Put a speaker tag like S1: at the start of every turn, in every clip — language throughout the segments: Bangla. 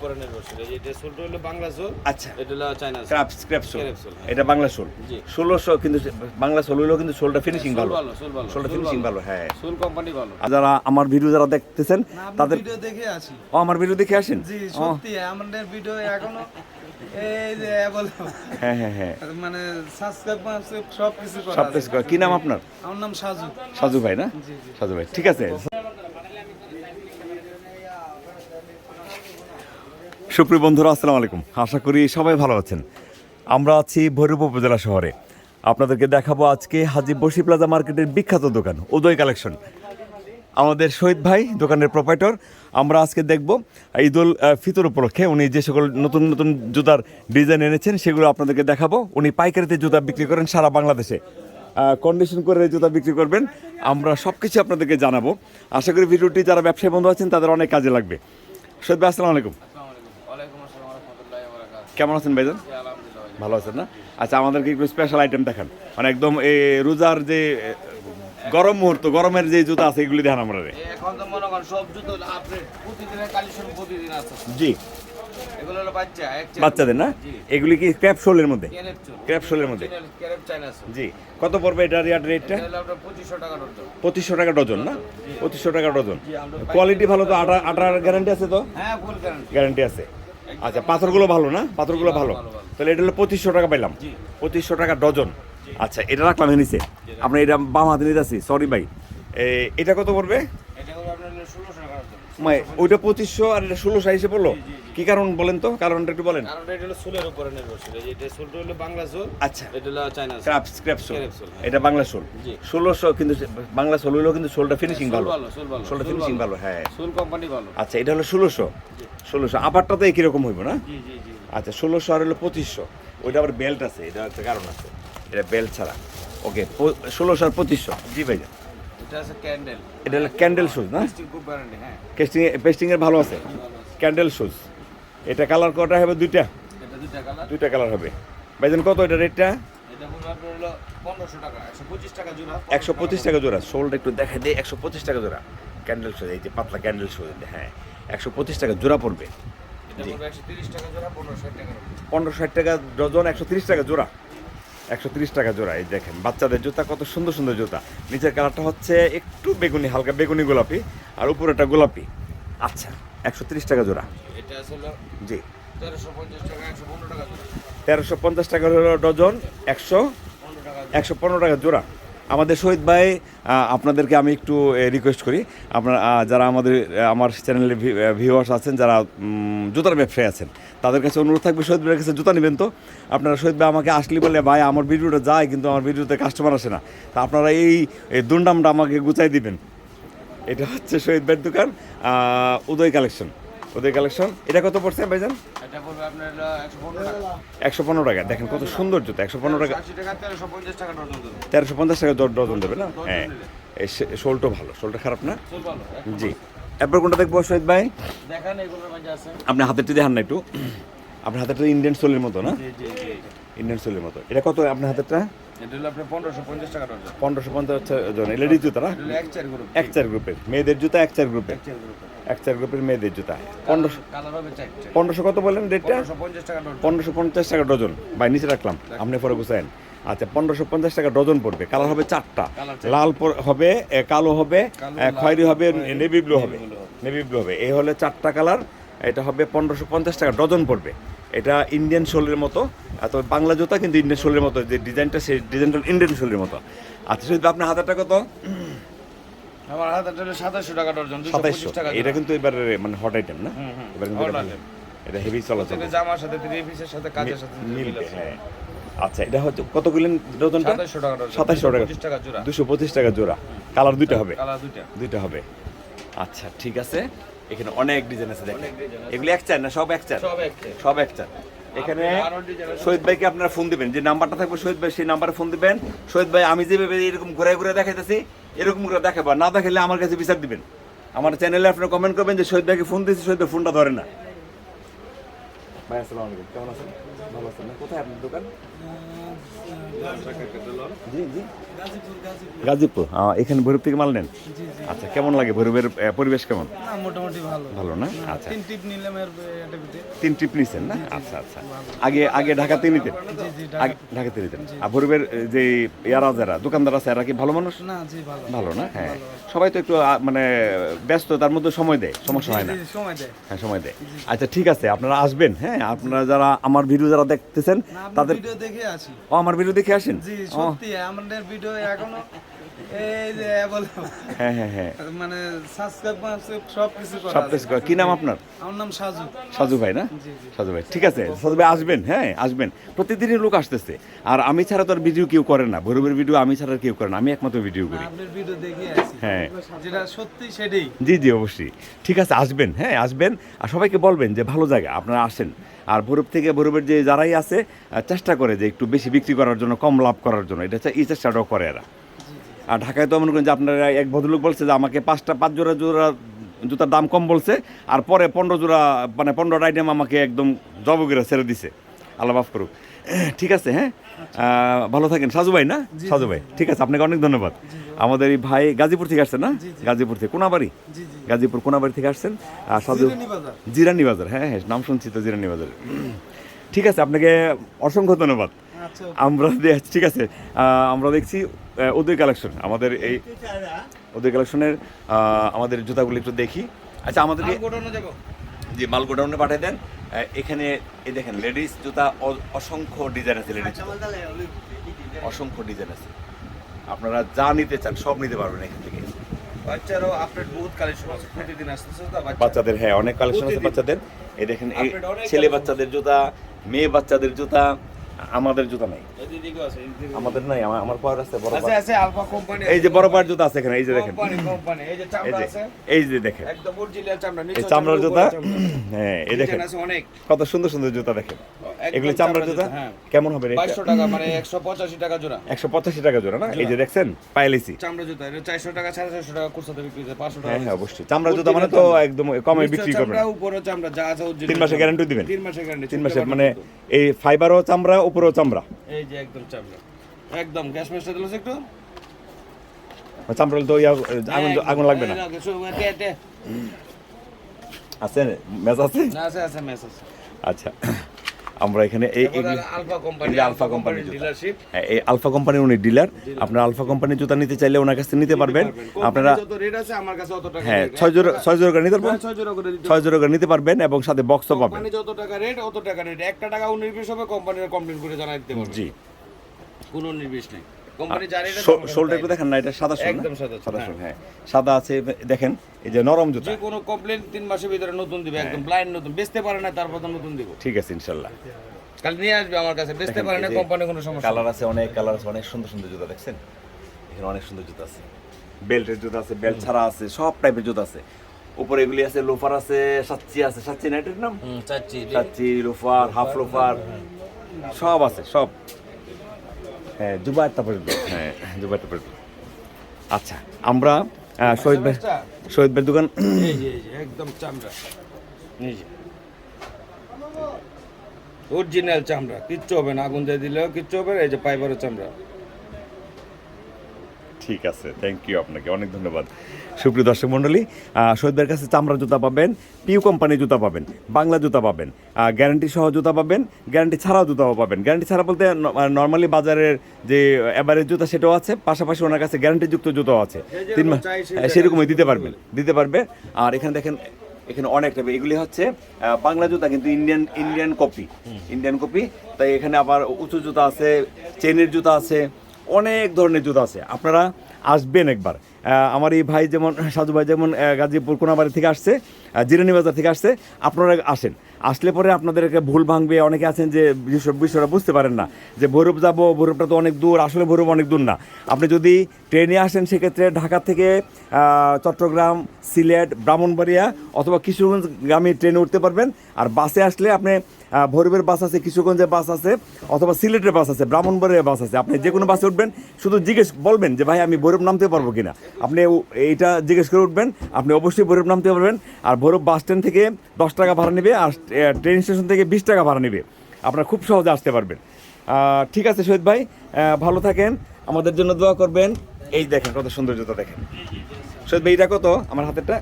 S1: উপরে নির্ভরশীল। এই যে সোলটা হলো বাংলা সোল
S2: আচ্ছা।
S1: এটা হলো চায়না সোল। হ্যাঁ।
S2: এটা বাংলা সোল। ষোলোশো কিন্তু বাংলা সোল হইলেও কিন্তু সোলটা ফিনিশিং ভালো।
S1: ভালো সোল ভালো
S2: সোলটা ফিনিশিং ভালো। হ্যাঁ।
S1: সোল কোম্পানি ভালো।
S2: যারা আমার ভিডিও যারা দেখতেছেন তাদের
S3: ভিডিও দেখে আসি।
S2: ও আমার ভিডিও দেখে আসেন?
S3: জি সত্যি আমাদের ভিডিও এখনও এই যে বলে।
S2: হ্যাঁ হ্যাঁ
S3: মানে।
S2: কি নাম আপনার?
S3: আমার নাম সাজু।
S2: সাজু ভাই না? সাজু ভাই ঠিক আছে। সুপ্রিয় বন্ধুরা, আসসালামু আলাইকুম। আশা করি সবাই ভালো আছেন। আমরা আছি ভৈরব উপজেলা শহরে। আপনাদেরকে দেখাবো আজকে হাজি বসি প্লাজা মার্কেটের বিখ্যাত দোকান, উদয় কালেকশন। আমাদের শহীদ ভাই, দোকানের প্রোপাইটর আমরা আজকে দেখব ঈদুল ফিতর উপলক্ষে উনি যে সকল নতুন নতুন জুতার ডিজাইন এনেছেন, সেগুলো আপনাদেরকে দেখাবো। উনি পাইকারিতে জুতা বিক্রি করেন সারা বাংলাদেশে। কন্ডিশন করে জুতা বিক্রি করবেন, আমরা সব কিছু আপনাদেরকে জানাব। আশা করি ভিডিওটি যারা ব্যবসায়ী বন্ধু আছেন, তাদের অনেক কাজে লাগবে। শহীদ ভাই, আসসালামু আলাইকুম। কেমন আছেন ভাইজান? ভালো। আছেন না? আচ্ছা আমাদেরকে একটু স্পেশাল আইটেম দেখান। মানে একদম এই রোজার যে গরম মুহূর্ত গরমের যে জুতা আছে এগুলি দেখান আমরা
S1: এখন তো মনে করেন সব জুতো আপডেট প্রতিদিনের কালেকশন প্রতিদিন আছে।
S2: জি।
S1: এগুলো হলো বাচ্চা
S2: বাচ্চাদের না? এগুলি কি ক্র্যাপ শোলের মধ্যে? ক্র্যাপ শোলের মধ্যে। জি। কত পড়বে এটা রিয়ার রেটটা
S1: পঁচিশশো টাকা ডজন
S2: পঁচিশশো টাকা ডজন না? পঁচিশশো টাকা ডজন কোয়ালিটি ভালো তো? আটা আটার গ্যারান্টি আছে তো?
S1: হ্যাঁ ফুল গ্যারান্টি
S2: গ্যারান্টি আছে। আচ্ছা পাথরগুলো ভালো না? পাথরগুলো ভালো। তাহলে এটা হলো পঁচিশশো টাকা পাইলাম পঁচিশশো টাকা ডজন। আচ্ছা এটা রাখলাম নিচে। আপনি এটা বাম হাতে নিতে আসি। সরি ভাই। এটা কত পড়বে? মানে ওইটা পঁচিশশো আর এটা ষোলোশো এসে পড়ল? কি কারণ বলেন তো? কারণটা একটু বলেন।
S1: এটা হলো সোলের উপরে নির্ভরশীল। এটা সোলটা হলো বাংলা সোল
S2: আচ্ছা।
S1: এটা হলো
S2: ক্রাপ স্ক্র্যাপ সোল
S1: হ্যাঁ।
S2: এটা বাংলা সোল ষোলোশো কিন্তু বাংলা সোল হইলেও কিন্তু সোলটা ফিনিশিং ভালো।
S1: ভালো সোল ভালো।
S2: সোলটা ফিনিশিং ভালো। হ্যাঁ।
S1: সোল কোম্পানি ভালো।
S2: আচ্ছা এটা হলো ষোলোশো। ষোলোশো। আপারটা তো একই রকম হইব না? আচ্ছা ষোলোশো আর হলো পঁচিশশো। ওইটা আবার বেল্ট আছে এটা একটা কারণ আছে। এটা বেল্ট ছাড়া। ওকে ষোলোশো আর পঁচিশশো। জি ভাই
S1: এটা আছে ক্যান্ডেল
S2: এটা হলো ক্যান্ডেল শুজ না
S1: হ্যাঁ।
S2: পেস্টিং পেস্টিংয়ের ভালো আছে? ক্যান্ডেল শুজ এটা কালার কটা হবে দুইটা?
S1: এটা দুইটা কালার
S2: দুইটা কালার হবে। ভাইজান কত এটা রেটটা
S1: একশো পঁচিশ টাকা জোড়া
S2: শোলটা একটু দেখা দিয়ে একশো পঁচিশ টাকা জোড়া। ক্যান্ডেল শুজ এই যে পাতলা ক্যান্ডেল শুজ হ্যাঁ। একশো পঁচিশ টাকা জোড়া পড়বে।
S1: পনেরো ষাট টাকা
S2: ডজন একশো তিরিশ টাকা জোড়া। একশো তিরিশ টাকা জোড়া এই দেখেন বাচ্চাদের জুতা কত সুন্দর সুন্দর জুতা। নিচের কালারটা হচ্ছে একটু বেগুনি হালকা বেগুনি গোলাপি আর উপরে একটা গোলাপি। আচ্ছা একশো তিরিশ টাকা জোড়া। জি।
S1: তেরোশো পঞ্চাশ টাকা
S2: হলো ডজন একশো একশো পনেরো টাকা জোড়া। আমাদের শহীদ ভাই আপনাদেরকে আমি একটু রিকোয়েস্ট করি। আপনারা যারা আমাদের আমার চ্যানেলে ভিউয়ার্স আছেন, যারা জুতার ব্যবসায়ী আছেন, তাদের কাছে অনুরোধ থাকবে, শহীদ ভাইয়ের কাছে জুতা নেবেন তো। আপনারা, শহীদ ভাই আমাকে আসলে বলে, ভাই, আমার ভিডিওটা যায়, কিন্তু আমার ভিডিওতে কাস্টমার আসে না। তা আপনারা এই দুর্নামটা আমাকে গুছাই দিবেন। এটা হচ্ছে শহীদ ভাইয়ের দোকান উদয় কালেকশন উদয় কালেকশন এটা কত পড়ছে ভাইজান?
S1: এটা পড়বে আপনার একশো পনেরো টাকা।
S2: একশো পনেরো টাকা। দেখেন কত সুন্দর তো একশো পনেরো টাকা।
S1: তেরোশো পঞ্চাশ টাকা ডজন দেবো।
S2: তেরোশো পঞ্চাশ টাকা ডজন দেবে না? হ্যাঁ। এই শোলটা ভালো শোলটা খারাপ না? জি। এরপর কোনটা দেখব শহীদ ভাই?
S1: আপনি
S2: আপনি হাতেরটি দেখান না একটু। আপনার হাতেরটা ইন্ডিয়ান সোলের মতো না? ইন্ডিয়ান সোলের মতো। এটা কত? আপনার হাতেরটা?
S1: এটা হলো আপনার পনেরোশো পঞ্চাশ টাকা ডজন।
S2: পনেরোশো পঞ্চাশ জন লেডিস জুতা না?
S1: এক চার গ্রুপ
S2: এক চার গ্রুপের। মেয়েদের জুতা এক চার গ্রুপের।
S1: এক চার
S2: গ্রুপের। মেয়েদের জুতা। পনেরোশো কত বললেন রেটটা?
S1: পনেরোশো পঞ্চাশ টাকা ডজন।
S2: ভাই নিচে রাখলাম। আপনি পরে গুছাইন আচ্ছা পনেরোশো পঞ্চাশ টাকা ডজন পড়বে। কালার হবে চারটা। লাল হবে কালো হবে খয়েরি হবে নেভি ব্লু হবে।
S1: নেভি ব্লু হবে।
S2: নেভি ব্লু হবে। এই হলে চারটা কালার। এটা হবে পনেরোশো পঞ্চাশ টাকা ডজন পড়বে। এটা ইন্ডিয়ান শোলের মতো। আর তবে বাংলা জুতা কিন্তু ইন্ডিয়ান শোলের মতো যে ডিজাইনটা সেই ডিজাইনটা ইন্ডিয়ান শোলের মতো। আচ্ছা শুধু আপনার হাতেরটা কত?
S1: আমার হলো সাতাশশো টাকা
S2: সাতাইশশো
S1: পঁচিশ টাকা
S2: এটা কিন্তু এবার মানে হট আইটেম না। এবার কিন্তু এটা- হেভি চলাচল
S1: জামার সাথে থ্রি পিসের সাথে কাজের সাথে
S2: মিলবে হ্যাঁ। আচ্ছা এটা হচ্ছে কত কিলেন ডজনটা
S1: সাতাশশো টাকা
S2: সাতাশশো
S1: জোড়া।
S2: দুশো পঁচিশ টাকা জোড়া। কালার দুইটা হবে?
S1: কালার দুইটা।
S2: দুইটা হবে। আচ্ছা ঠিক আছে। এখানে অনেক ডিজাইন আছে দেখেন। এগুলি এক চার না সব এক চার।
S1: সব
S2: এক চার। এখানে। শহীদ ভাইকে আপনারা ফোন দিবেন। যে নাম্বারটা থাকবে শহীদ ভাই সেই নাম্বারে ফোন দিবেন। শহীদ ভাই আমি যেভাবে এরকম ঘুরে ঘুরে দেখাইতেছি এরকম করে দেখাবো। না দেখালে আমার কাছে বিচার দিবেন। আমার চ্যানেলে আপনারা কমেন্ট করবেন যে শহীদ ভাইকে ফোন দিয়েছি শহীদ ভাই ফোনটা ধরে না। ভাই আসসালামু আলাইকুম কেমন আছেন? ভালো আছেন? না কোথায় আপনার দোকান? জি জি।
S3: গাজীপুর।
S2: এখানে ভৈরব থেকে মাল নেন?
S3: জি জি।
S2: আচ্ছা কেমন লাগে ভৈরবের পরিবেশ কেমন?
S3: মোটামুটি ভালো।
S2: ভালো না? আচ্ছা।
S3: তিন টিপ নিলাম
S2: তিন ট্রিপ নিছেন না? আচ্ছা আচ্ছা। আগে আগে ঢাকাতে নিতেন?
S3: জি জি
S2: ঢাকাতে। নিতেন। আর ভৈরবের যে ইয়ারা যারা দোকানদার আছে এরা কি ভালো মানুষ?
S3: না জি ভালো।
S2: ভালো না? হ্যাঁ। সবাই তো একটু মানে ব্যস্ত তার মধ্যে সময় দেয়। সমস্যা হয় না?
S3: সময় দেয়।
S2: হ্যাঁ সময় দেয়। আচ্ছা ঠিক আছে। আপনারা আসবেন হ্যাঁ? আপনারা যারা আমার ভিডিও যারা দেখতেছেন তাদের
S3: ভিডিও দেখে আসি।
S2: ও আমার ভিডিও দেখে আসেন?
S3: জি সত্যি আমাদের ভিডিও এখনও
S2: হ্যাঁ হ্যাঁ হ্যাঁ।
S3: মানে সব কিছু করা
S2: সব
S3: আছে।
S2: কিছু করে- কি নাম আপনার?
S3: আমার নাম সাজু।
S2: সাজু ভাই না?
S3: জি জি।
S2: সাজু ভাই ঠিক আছে। সাজু ভাই আসবেন হ্যাঁ আসবেন। প্রতিদিনই লোক আসতেছে। আর আমি ছাড়া তো আর ভিডিও কেউ করে না। ভৈরবের ভিডিও আমি ছাড়া কেউ করে না। আমি একমাত্র ভিডিও করি।
S3: ভিডিও
S2: হ্যাঁ।
S3: যেটা সত্যি সেটাই।
S2: জি জি অবশ্যই। ঠিক আছে আসবেন হ্যাঁ আসবেন। আর সবাইকে বলবেন যে ভালো জায়গা আপনারা আসেন। আর ভৈরব থেকে ভৈরবের যে যারাই আছে চেষ্টা করে যে একটু বেশি বিক্রি করার জন্য কম লাভ করার জন্য। এটা এই চেষ্টাটাও করে এরা। আর ঢাকায় তো মনে করেন যে আপনারা এক ভদ্রলোক বলছে যে আমাকে পাঁচটা পাঁচ জোড়া জোড়া জুতার দাম কম বলছে আর পরে পনেরো জোড়া মানে পনেরোটা আইটেম আমাকে একদম জবগিরা ছেড়ে দিছে। আল্লাহ মাফ করুক। ঠিক আছে হ্যাঁ? ভালো থাকেন। সাজু ভাই না? সাজু ভাই ঠিক আছে আপনাকে অনেক ধন্যবাদ। আমাদের এই ভাই গাজীপুর থেকে আসছেন না? গাজীপুর থেকে। কোনাবাড়ি? গাজীপুর কোনাবাড়ি থেকে আসছেন। আর সাজু
S3: জিরানি বাজার
S2: হ্যাঁ হ্যাঁ নাম শুনছি তো জিরানি বাজার ঠিক আছে আপনাকে অসংখ্য ধন্যবাদ।
S3: আচ্ছা
S2: আমরা ঠিক আছে আমরা দেখছি উদয় কালেকশন আমাদের এই উদয় কালেকশনের আমাদের জুতাগুলো একটু দেখি। আচ্ছা আমাদেরকে যে মাল গোডাউনে পাঠিয়ে দেন। এখানে এই দেখেন লেডিস জুতা অসংখ্য ডিজাইন আছে লেডিস অসংখ্য ডিজাইন আছে। আপনারা যা নিতে চান সব নিতে পারবেন এখান থেকে।
S1: বাচ্চারও আপডেট বহুত কালেকশন আছে প্রতিদিন আসতেছে
S2: বাচ্চাদের হ্যাঁ অনেক কালেকশন আছে বাচ্চাদের। এই দেখেন ছেলে বাচ্চাদের জুতা মেয়ে বাচ্চাদের জুতা আমাদের জুতা নাই। আমাদের নাই আমার পাওয়ার আছে বড়
S1: আছে আছে আলফা কোম্পানি
S2: এই যে বড় পাওয়ার জুতা আছে এখানে এই যে দেখেন।
S1: কোম্পানি কোম্পানি এই যে চামড়া আছে।
S2: এই যে দেখেন।
S1: একদম অরিজিনাল চামড়া
S2: এই
S1: নিচে
S2: চামড়ার জুতা? হ্যাঁ এই দেখেন।
S1: আছে অনেক।
S2: কত সুন্দর সুন্দর জুতা দেখেন। এগুলো চামড়ার জুতা
S1: হ্যাঁ।
S2: কেমন হবে রেটটা
S1: বাইশশো টাকা মানে একশো পঁচাশি টাকা জোড়া।
S2: একশো পঁচাশি টাকা জোড়া না? এই যে দেখছেন? পাইলেছি
S1: চামড়া জুতা এটা চারশো টাকা সাড়ে চারশো টাকা কুর্সাতে বিক্রি হচ্ছে পাঁচশো টাকা
S2: হ্যাঁ হ্যাঁ অবশ্যই। চামড়ার জুতা মানে তো একদম কমে বিক্রি করবেন।
S1: চামড়া উপরে চামড়া যা আছে
S2: তিন মাসের গ্যারান্টি দিবেন।
S1: তিন মাসের গ্যারান্টি
S2: তিন মাসের মানে এই ফাইবারও চামড়া উপরেও চামড়া?
S1: এই যে একদম চামড়া। একদম গ্যাস মেশটা দিলো একটু।
S2: চামড়া তো আগুন আগুন লাগবে না। আছে? মেজ আছে?
S1: না আছে আছে মেজ আছে।
S2: আচ্ছা। আমরা এখানে এই
S1: আলফা
S2: কোম্পানির
S1: ডিলারশিপ
S2: হ্যাঁ, এই আলফা কোম্পানির উনি ডিলার আপনারা আলফা কোম্পানির জুতা নিতে চাইলে ওনার কাছে নিতে পারবেন। আপনারা
S1: যত রেট আছে আমার কাছে
S2: হ্যাঁ ছয় জোড়া ছয় জোড়া করে নিতে পারবেন।
S1: হ্যাঁ, ছয় জোর করে
S2: জোড়া নিতে পারবেন এবং সাথে বক্সও পাবেন।
S1: যত টাকা রেট অত টাকা রেট একটা টাকা নির্বিষ হবে কোম্পানির কমপ্লেন করে জানাই দিতে পারবেন।
S2: জি।
S1: কোনো নির্বিশ নেই। কোম্পানি যা রেট
S2: শোল্ডার একটু দেখেন না এটা সাদা শোল
S1: একদম সাদা
S2: সাদা। শোল হ্যাঁ। সাদা আছে দেখেন এই যে নরম জুতা।
S1: যে কোনো কমপ্লেন তিন মাসের ভিতরে নতুন দিবে একদম ব্লাইন্ড নতুন বেচতে পারে না তারপর নতুন দিব।
S2: ঠিক আছে ইনশাল্লাহ।
S1: কাল নিয়ে আসবে আমার কাছে বেচতে পারে না কোম্পানি কোনো সমস্যা
S2: কালার আছে অনেক কালার আছে অনেক সুন্দর সুন্দর জুতা দেখছেন? এখানে অনেক সুন্দর জুতা আছে। বেল্টের জুতা আছে বেল্ট ছাড়া আছে সব টাইপের জুতা আছে। উপরে এগুলি আছে লোফার আছে সাচ্চি আছে সাচ্চি নাইটের নাম? সাচ্চি লোফার হাফ লোফার সব আছে সব। হ্যাঁ জুবাইরটা পর্যন্ত হ্যাঁ দুবার পর্যন্ত আচ্ছা আমরা শহীদ ভাই শহীদ ভাই দোকান
S1: একদম চামড়া। অরিজিনাল চামড়া। কিচ্ছু হবে না আগুন দিয়ে দিলেও কিচ্ছু হবে না এই যে পাইবারও চামড়া।
S2: ঠিক আছে থ্যাংক ইউ আপনাকে অনেক ধন্যবাদ। সুপ্রিয় দর্শক মণ্ডলী আহ, শহীদ কাছে চামড়া জুতা পাবেন পিউ কোম্পানির জুতা পাবেন বাংলা জুতা পাবেন গ্যারান্টি সহ জুতা পাবেন গ্যারান্টি ছাড়াও জুতাও পাবেন। গ্যারান্টি ছাড়া বলতে নর্মালি বাজারের যে এবারের জুতা সেটাও আছে পাশাপাশি ওনার কাছে গ্যারান্টিযুক্ত জুতাও আছে। তিন মাস হ্যাঁ, সেরকমই দিতে পারবেন দিতে পারবে। আর এখানে দেখেন এখানে অনেক টাইপের এগুলি হচ্ছে বাংলা জুতা কিন্তু Indian Indian copy Indian copy তাই এখানে আবার উঁচু জুতা আছে চেনের জুতা আছে অনেক ধরনের জুতো আছে। আপনারা আসবেন একবার। আমার এই ভাই যেমন, সাজু ভাই যেমন গাজীপুর কোনাবাড়ি থেকে আসছে জিরানি বাজার থেকে আসছে, আপনারা আসেন। আসলে পরে আপনাদেরকে ভুল ভাঙবে, অনেকে আছেন যে বিষয় বিষয়টা বুঝতে পারেন না। যে ভৈরব যাব, ভৈরবটা তো অনেক দূর, আসলে ভৈরব অনেক দূর না। আপনি যদি ট্রেনে আসেন, সেক্ষেত্রে ঢাকা থেকে চট্টগ্রাম, সিলেট, ব্রাহ্মণবাড়িয়া অথবা কিশোরগঞ্জগামী ট্রেনে উঠতে পারবেন। আর বাসে আসলে আপনি ভৈরবের বাস আছে, কিশোরগঞ্জের বাস আছে অথবা সিলেটের বাস আছে, ব্রাহ্মণবাড়িয়ার বাস আছে। আপনি যে কোনো বাসে উঠবেন, শুধু জিজ্ঞেস বলবেন যে, ভাই, আমি ভৈরব নামতে পারব কিনা? আপনি এইটা জিজ্ঞেস করে উঠবেন, আপনি অবশ্যই ভৈরব নামতে পারবেন। আর ভৈরব বাস স্ট্যান্ড থেকে দশ টাকা ভাড়া নেবে, আর ট্রেন স্টেশন থেকে বিশ টাকা ভাড়া নেবে। আপনারা খুব সহজে আসতে পারবেন। ঠিক আছে শহীদ ভাই ভালো থাকেন আমাদের জন্য দোয়া করবেন। এই দেখেন কত সুন্দর জুতা দেখেন। শহীদ ভাই এটা কত? আমার হাতেরটা?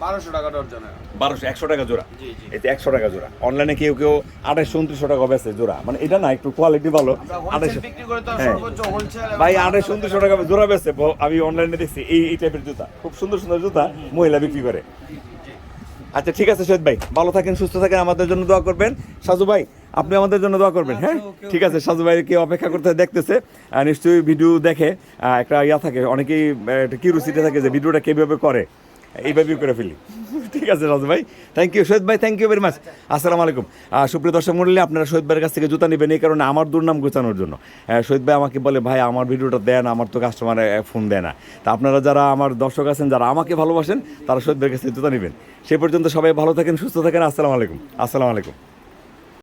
S3: বারোশো টাকা ডর্জন।
S2: বারোশো একশো টাকা জোড়া। এতে একশো টাকা জোড়া। অনলাইনে কেউ কেউ আড়াইশো উনত্রিশশো টাকা বেচে জোড়া। মানে এটা না একটু কোয়ালিটি ভালো। আড়াইশো। হ্যাঁ। ভাই আড়াইশো উনত্রিশশো টাকা জোড়া বেচছে ব- আমি অনলাইনে দেখছি এই এই টাইপের জুতা। খুব সুন্দর সুন্দর জুতা মহিলা বিক্রি করে। আচ্ছা ঠিক আছে সৈয়দ ভাই। ভালো থাকেন সুস্থ থাকেন আমাদের জন্য দোয়া করবেন। সাজু ভাই আপনি আমাদের জন্য দোয়া করবেন হ্যাঁ? ঠিক আছে সাজু ভাই কে অপেক্ষা করতে দেখতেছে। নিশ্চয়ই ভিডিও দেখে একটা ইয়া থাকে অনেকেই কিউরিসিটি থাকে যে ভিডিওটা কীভাবে করে। এইভাবেই করে ফেলি। ঠিক আছে, রাজু ভাই। থ্যাংক ইউ শহীদ ভাই থ্যাংক ইউ ভেরি মাচ আসসালামু আলাইকুম। সুপ্রিয় দর্শক মন্ডলী, আপনারা শহীদ ভাইয়ের কাছ থেকে জুতা নেবেন এই কারণে আমার দুর্নাম গোছানোর জন্য। শহীদ ভাই আমাকে বলে, ভাই, আমার ভিডিওটা দেন, আমার তো কাস্টমার ফোন দেয় না। তা আপনারা যারা আমার দর্শক আছেন, যারা আমাকে ভালোবাসেন, তারা শহীদ ভাইয়ের কাছ থেকে জুতা নেবেন। সে পর্যন্ত সবাই ভালো থাকেন, সুস্থ থাকেন। আসসালামু আলাইকুম। আসসালামু আলাইকুম।